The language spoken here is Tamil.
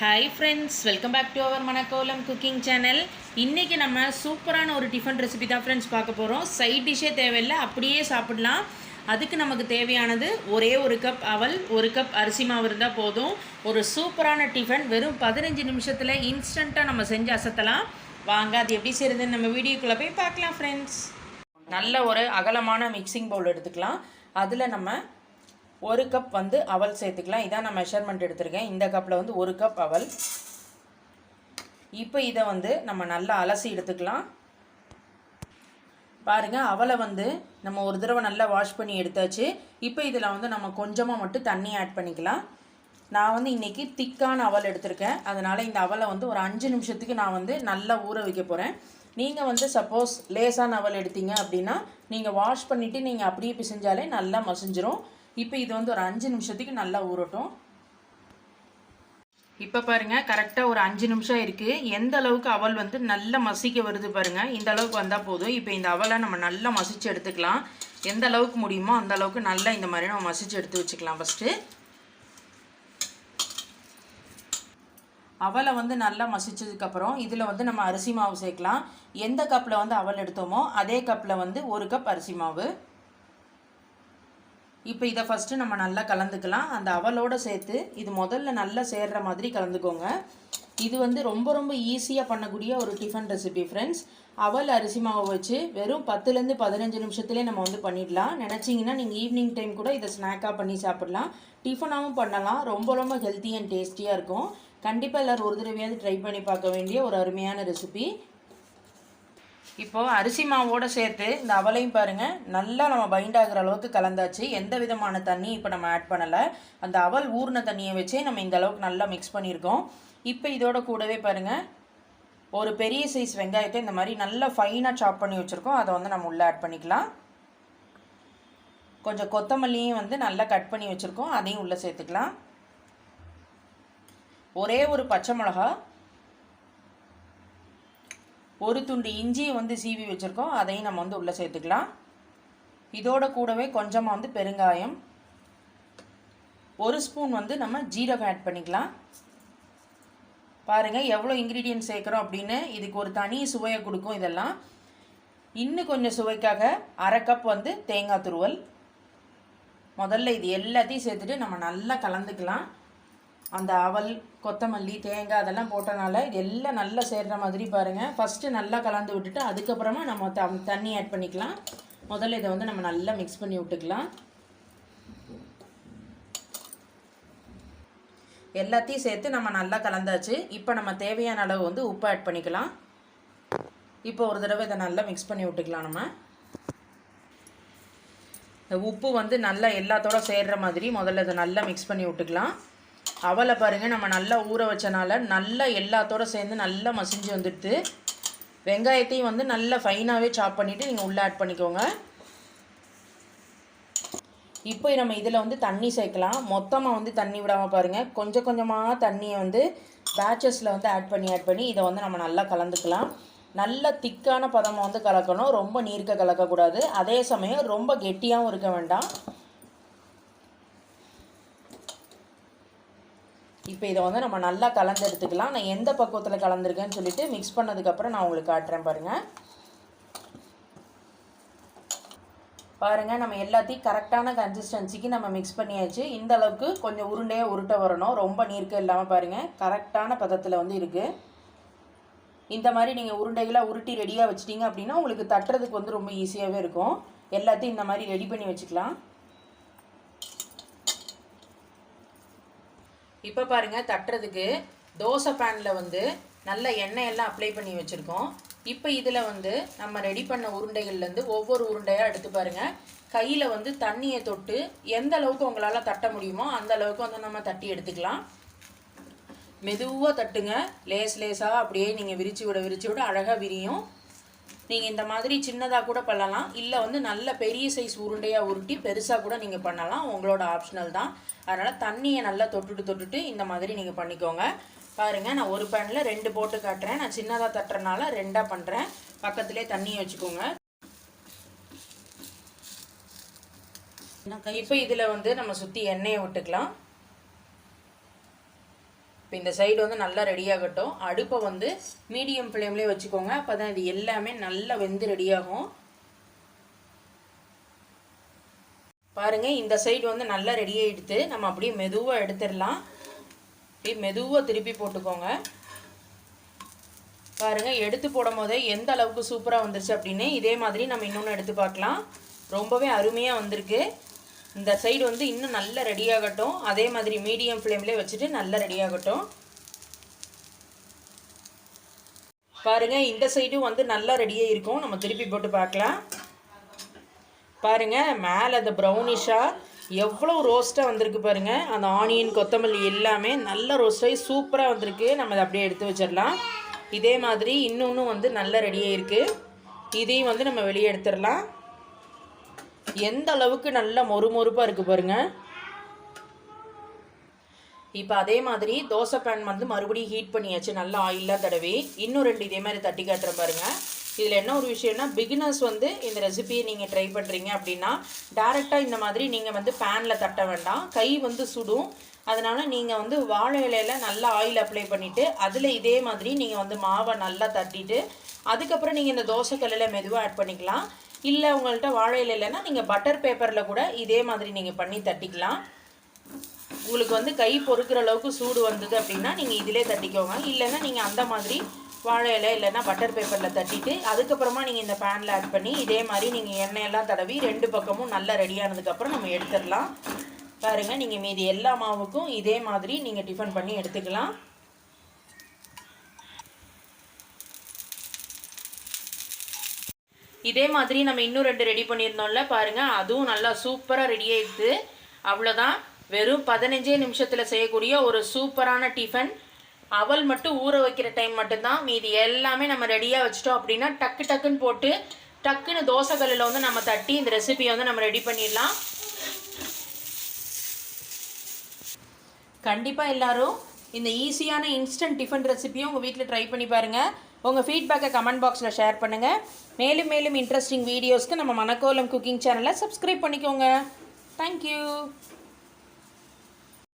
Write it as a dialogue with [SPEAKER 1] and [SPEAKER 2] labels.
[SPEAKER 1] Hi friends welcome back to our Manakkolam cooking channel இன்றைக்கி நம்ம சூப்பரான ஒரு டிஃபன் ரெசிபி தான் ஃப்ரெண்ட்ஸ் பார்க்க போகிறோம் சைட் டிஷ்ஷே தேவையில்லை அப்படியே சாப்பிடலாம். அதுக்கு நமக்கு தேவையானது ஒரே ஒரு கப் அவல் ஒரு கப் அரிசி மாவு இருந்தால் போதும். ஒரு சூப்பரான டிஃபன் வெறும் பதினஞ்சு நிமிஷத்தில் இன்ஸ்டண்ட்டாக நம்ம செஞ்சு அசத்தலாம். வாங்க அது எப்படி செய்கிறதுன்னு நம்ம வீடியோக்குள்ளே போய் பார்க்கலாம் ஃப்ரெண்ட்ஸ் நல்ல ஒரு அகலமான மிக்சிங் பவுல் எடுத்துக்கலாம். அதில் நம்ம ஒரு கப் வந்து அவல் சேர்த்துக்கலாம். இதான் நான் மெஷர்மெண்ட் எடுத்திருக்கேன். இந்த கப்பில் வந்து ஒரு கப் அவல். இப்போ இதை வந்து நம்ம நல்லா அலசி எடுத்துக்கலாம். பாருங்கள் அவலை வந்து நம்ம ஒரு தடவை நல்லா வாஷ் பண்ணி எடுத்தாச்சு. இப்போ இதில் வந்து நம்ம கொஞ்சமாக மட்டும் தண்ணி ஆட் பண்ணிக்கலாம். நான் வந்து இன்றைக்கி திக்கான அவல் எடுத்திருக்கேன். அதனால் இந்த அவலை வந்து ஒரு அஞ்சு நிமிஷத்துக்கு நான் வந்து நல்லா ஊற வைக்க போகிறேன் நீங்கள் வந்து சப்போஸ் லேசான அவல் எடுத்தீங்க அப்படின்னா நீங்கள் வாஷ் பண்ணிவிட்டு நீங்கள் அப்படியே பிசைஞ்சாலே நல்லா மசிஞ்சிரும். இப்போ இது வந்து ஒரு அஞ்சு நிமிஷத்துக்கு நல்லா ஊறட்டும். இப்போ பாருங்கள் கரெக்டாக ஒரு அஞ்சு நிமிஷம் இருக்குது எந்த அளவுக்கு அவல் வந்து நல்லா மசிக்க வருது பாருங்கள் இந்த அளவுக்கு வந்தால் போதும். இப்போ இந்த அவலை நம்ம நல்லா மசிச்சு எடுத்துக்கலாம். எந்த அளவுக்கு முடியுமோ அந்த அளவுக்கு நல்லா இந்த மாதிரி நம்ம மசிச்சு எடுத்து வச்சுக்கலாம் ஃபஸ்ட்டு அவலை வந்து நல்லா மசிச்சதுக்கப்புறம் இதில் வந்து நம்ம அரிசி மாவு சேர்க்கலாம். எந்த கப்பில் வந்து அவல் எடுத்தோமோ அதே கப்பில் வந்து ஒரு கப் அரிசி மாவு. இப்போ இதை ஃபஸ்ட்டு நம்ம நல்லா கலந்துக்கலாம். அந்த அவலோடு சேர்த்து இது முதல்ல நல்லா சேர்கிற மாதிரி கலந்துக்கோங்க. இது வந்து ரொம்ப ரொம்ப ஈஸியாக பண்ணக்கூடிய ஒரு டிஃபன் ரெசிபி ஃப்ரெண்ட்ஸ் அவல் அரிசி மாவு வச்சு வெறும் பத்துலேருந்து பதினஞ்சு நிமிஷத்துலேயே நம்ம வந்து பண்ணிடலாம். நினச்சிங்கன்னா நீங்கள் ஈவினிங் டைம் கூட இதை ஸ்நாக்காக பண்ணி சாப்பிட்லாம். டிஃபனாகவும் பண்ணலாம். ரொம்ப ரொம்ப ஹெல்த்தி அண்ட் டேஸ்டியாக இருக்கும். கண்டிப்பாக எல்லோரும் ஒரு தடவையாவது ட்ரை பண்ணி பார்க்க வேண்டிய ஒரு அருமையான ரெசிபி இப்போது அரிசி மாவோடு சேர்த்து இந்த அவலையும் பாருங்கள் நல்லா நம்ம பைண்ட் ஆகிற அளவுக்கு கலந்தாச்சு. எந்த விதமான தண்ணி இப்போ நம்ம ஆட் பண்ணலை. அந்த அவல் ஊர்ன தண்ணியை வச்சே நம்ம இந்த அளவுக்கு நல்லா மிக்ஸ் பண்ணியிருக்கோம் இப்போ இதோட கூடவே பாருங்கள் ஒரு பெரிய சைஸ் வெங்காயத்தை இந்த மாதிரி நல்லா ஃபைனாக சாப் பண்ணி வச்சுருக்கோம். அதை வந்து நம்ம உள்ளே ஆட் பண்ணிக்கலாம். கொஞ்சம் கொத்தமல்லியும் வந்து நல்லா கட் பண்ணி வச்சுருக்கோம். அதையும் உள்ளே சேர்த்துக்கலாம். ஒரே ஒரு பச்சை மிளகா ஒரு துண்டு இஞ்சியை வந்து சீவி வச்சுருக்கோம். அதையும் நம்ம வந்து உள்ளே சேர்த்துக்கலாம். இதோட கூடவே கொஞ்சமாக வந்து பெருங்காயம். ஒரு ஸ்பூன் வந்து நம்ம ஜீரகம் ஆட் பண்ணிக்கலாம். பாருங்கள் எவ்வளோ இன்க்ரீடியன்ட் சேர்க்குறோம் அப்படின்னு. இதுக்கு ஒரு தனி சுவையை கொடுக்கும் இதெல்லாம். இன்னும் கொஞ்சம் சுவைக்காக அரை கப் வந்து தேங்காய் துருவல். முதல்ல இது எல்லாத்தையும் சேர்த்துட்டு நம்ம நல்லா கலந்துக்கலாம். அந்த அவல் கொத்தமல்லி தேங்காய் அதெல்லாம் போட்டனால இது எல்லாம் நல்லா சேர்கிற மாதிரி பாருங்கள் ஃபஸ்ட்டு நல்லா கலந்து விட்டுட்டு அதுக்கப்புறமா நம்ம த தண்ணி ஆட் பண்ணிக்கலாம். முதல்ல இதை வந்து நம்ம நல்லா மிக்ஸ் பண்ணி விட்டுக்கலாம். எல்லாத்தையும் சேர்த்து நம்ம நல்லா கலந்தாச்சு. இப்போ நம்ம தேவையான அளவு வந்து உப்பு ஆட் பண்ணிக்கலாம். இப்போ ஒரு தடவை இதை நல்லா மிக்ஸ் பண்ணி விட்டுக்கலாம் நம்ம. இந்த உப்பு வந்து நல்லா எல்லாத்தோட சேர்கிற மாதிரி முதல்ல இதை நல்லா மிக்ஸ் பண்ணி விட்டுக்கலாம். அவலை பாருங்கள் நம்ம நல்லா ஊற வச்சனால நல்லா எல்லாத்தோட சேர்ந்து நல்லா மசிஞ்சு வந்துடுது. வெங்காயத்தையும் வந்து நல்லா ஃபைனாகவே சாப் பண்ணிவிட்டு நீங்கள் உள்ளே ஆட் பண்ணிக்கோங்க. இப்போ நம்ம இதில் வந்து தண்ணி சேர்க்கலாம். மொத்தமாக வந்து தண்ணி விடாமல் பாருங்கள் கொஞ்சம் கொஞ்சமாக தண்ணியை வந்து பேச்சஸில் வந்து ஆட் பண்ணி ஆட் பண்ணி இதை வந்து நம்ம நல்லா கலந்துக்கலாம். நல்ல திக்கான பதமாக வந்து கலக்கணும். ரொம்ப நீர்க்க கலக்கக்கூடாது. அதே சமயம் ரொம்ப கெட்டியாகவும் இருக்க வேண்டாம். இப்போ இதை வந்து நம்ம நல்லா கலந்து எடுத்துக்கலாம். நான் எந்த பக்குவத்தில் கலந்துருக்கேன்னு சொல்லிவிட்டு மிக்ஸ் பண்ணதுக்கப்புறம் நான் உங்களுக்கு காட்டுறேன் பாருங்கள் பாருங்கள் நம்ம எல்லாத்தையும் கரெக்டான கன்சிஸ்டன்சிக்கு நம்ம மிக்ஸ் பண்ணியாச்சு. இந்த அளவுக்கு கொஞ்சம் உருண்டையாக உருட்ட வரணும். ரொம்ப நீர்க்க இல்லாமல் பாருங்கள் கரெக்டான பதத்தில் வந்து இருக்குது இந்த மாதிரி நீங்கள் உருண்டைகளாக உருட்டி ரெடியாக வச்சிட்டிங்க அப்படின்னா உங்களுக்கு தட்டுறதுக்கு வந்து ரொம்ப ஈஸியாகவே இருக்கும். எல்லாத்தையும் இந்த மாதிரி ரெடி பண்ணி வச்சுக்கலாம். இப்போ பாருங்கள் தட்டுறதுக்கு தோசை பேனில் வந்து நல்ல எண்ணெய் எல்லாம் அப்ளை பண்ணி வச்சுருக்கோம். இப்போ இதில் வந்து நம்ம ரெடி பண்ண உருண்டைகள்லேருந்து ஒவ்வொரு உருண்டையாக எடுத்து பாருங்கள் கையில் வந்து தண்ணியை தொட்டு எந்த அளவுக்கு உங்களால் தட்ட முடியுமோ அந்த அளவுக்கு வந்து நம்ம தட்டி எடுத்துக்கலாம். மெதுவாக தட்டுங்க. லேஸ் லேஸாக அப்படியே நீங்கள் விரித்து விட விரித்து விட அழகாக விரியும். நீங்கள் இந்த மாதிரி சின்னதாக கூட பண்ணலாம். இல்லை வந்து நல்ல பெரிய சைஸ் உருண்டையாக உருட்டி பெருசாக கூட நீங்கள் பண்ணலாம். உங்களோட ஆப்ஷனல் தான். அதனால் தண்ணியை நல்லா தொட்டுட்டு தொட்டுட்டு இந்த மாதிரி நீங்கள் பண்ணிக்கோங்க. பாருங்கள் நான் ஒரு பேனில் ரெண்டு போட்டு காட்டுறேன். நான் சின்னதாக தட்டுறனால ரெண்டாக பண்ணுறேன் பக்கத்துலேயே தண்ணியை வச்சுக்கோங்க. இப்போ இதில் வந்து நம்ம சுற்றி எண்ணெயை விட்டுக்கலாம். இப்போ இந்த சைடு வந்து நல்லா ரெடி ஆகட்டும். அடுப்பை வந்து மீடியம் ஃப்ளேம்லேயே வச்சுக்கோங்க. அப்போ தான் இது எல்லாமே நல்லா வெந்து ரெடியாகும் பாருங்கள் பாருங்க இந்த சைடு வந்து நல்லா ரெடி ஆகிடுத்து நம்ம அப்படியே மெதுவாக எடுத்துடலாம். அப்படியே மெதுவாக திருப்பி போட்டுக்கோங்க. பாருங்க எடுத்து போடும் போதே எந்த அளவுக்கு சூப்பராக வந்துருச்சு அப்படின்னு இதே மாதிரி நம்ம இன்னொன்று எடுத்து பார்க்கலாம். ரொம்பவே அருமையாக வந்திருக்கு. இந்த சைடு வந்து இன்னும் நல்லா ரெடி ஆகட்டும். அதே மாதிரி மீடியம் ஃப்ளேம்லேயே வச்சுட்டு நல்லா ரெடி ஆகட்டும். பாருங்க இந்த சைடும் வந்து நல்லா ரெடியாக இருக்கும். நம்ம திருப்பி போட்டு பார்க்கலாம். பாருங்க மேலே அந்த ப்ரௌனிஷாக எவ்வளோ ரோஸ்ட்டாக வந்திருக்கு பாருங்கள் அந்த ஆனியன் கொத்தமல்லி எல்லாமே நல்ல ரோஸ்டாகி சூப்பராக வந்திருக்கு. நம்ம அதை அப்படியே எடுத்து வச்சிடலாம். இதே மாதிரி இன்னொன்றும் வந்து நல்லா ரெடியாக இருக்குது இதையும் வந்து நம்ம வெளியே எடுத்துடலாம். எந்த அளவுக்கு நல்லா மொறுமொறுப்பாக இருக்குது பாருங்கள் இப்போ அதே மாதிரி தோசை பேன் வந்து மறுபடியும் ஹீட் பண்ணியாச்சு. நல்லா ஆயிலாக தடவி. இன்னும் ரெண்டு இதே மாதிரி தட்டி காட்டுறேன் பாருங்கள் இதில் என்ன ஒரு விஷயம்னா பிகினர்ஸ் வந்து இந்த ரெசிபியை நீங்கள் ட்ரை பண்ணுறீங்க அப்படின்னா டேரெக்டாக இந்த மாதிரி நீங்கள் வந்து பேனில் தட்ட வேண்டாம். கை வந்து சுடும். அதனால் நீங்கள் வந்து வாழை இலையில நல்லா ஆயில் அப்ளை பண்ணிவிட்டு அதில் இதே மாதிரி நீங்கள் வந்து மாவை நல்லா தட்டிட்டு அதுக்கப்புறம் நீங்கள் இந்த தோசைக்கல்லில் மெதுவாக ஆட் பண்ணிக்கலாம். இல்லை உங்கள்கிட்ட வாழை இலை இல்லைன்னா நீங்கள் பட்டர் பேப்பரில் கூட இதே மாதிரி நீங்கள் பண்ணி தட்டிக்கலாம். உங்களுக்கு வந்து கை பொறுக்கிற அளவுக்கு சூடு வந்தது அப்படின்னா நீங்கள் இதிலே தட்டிக்கோங்க. இல்லைன்னா நீங்கள் அந்த மாதிரி வாழை இலை இல்லைன்னா பட்டர் பேப்பரில் தட்டிட்டு அதுக்கப்புறமா நீங்கள் இந்த பேனில் ஆட் பண்ணி இதே மாதிரி நீங்கள் எண்ணெயெல்லாம் தடவி ரெண்டு பக்கமும் நல்லா ரெடியானதுக்கப்புறம் நம்ம எடுத்துடலாம். பாருங்கள் நீங்கள் மீதி எல்லா மாவுக்கும் இதே மாதிரி நீங்கள் டிஃபன் பண்ணி எடுத்துக்கலாம். இதே மாதிரி நம்ம இன்னும் ரெண்டு ரெடி பண்ணியிருந்தோம்ல பாருங்க. அதுவும் நல்லா சூப்பராக ரெடி ஆயிடுது. அவ்வளோதான் வெறும் பதினஞ்சே நிமிஷத்தில் செய்யக்கூடிய ஒரு சூப்பரான டிஃபன் அவல் மட்டும் ஊற வைக்கிற டைம் மட்டும்தான். மீதி எல்லாமே நம்ம ரெடியாக வச்சிட்டோம் அப்படின்னா டக்கு டக்குன்னு போட்டு டக்குன்னு தோசைக்கல்லில் வந்து நம்ம தட்டி இந்த ரெசிபியை வந்து நம்ம ரெடி பண்ணிடலாம். கண்டிப்பாக எல்லாரும் இந்த ஈஸியான இன்ஸ்டன்ட் டிஃபன் ரெசிபியும் உங்கள் வீட்டில் ட்ரை பண்ணி பாருங்கள் உங்கள் ஃபீட்பேக்கை கமெண்ட் பாக்ஸில் ஷேர் பண்ணுங்கள் மேலும் மேலும் இன்ட்ரெஸ்டிங் வீடியோஸ்க்கு நம்ம மணக்கோலம் குக்கிங் சேனலை சப்ஸ்கிரைப் பண்ணிக்கோங்க. Thank you